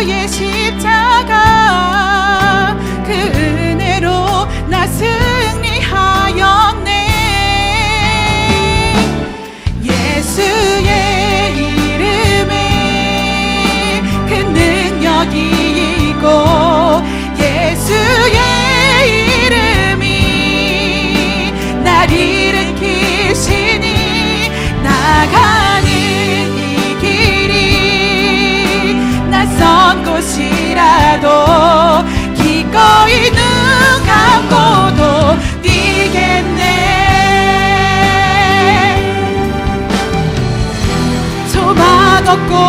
그의 십자가 그 은혜로 나스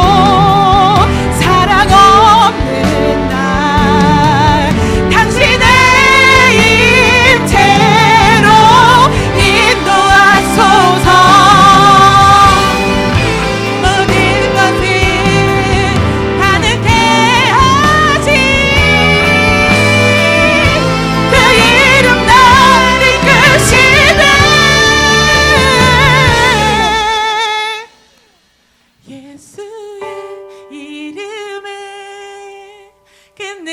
amor. in the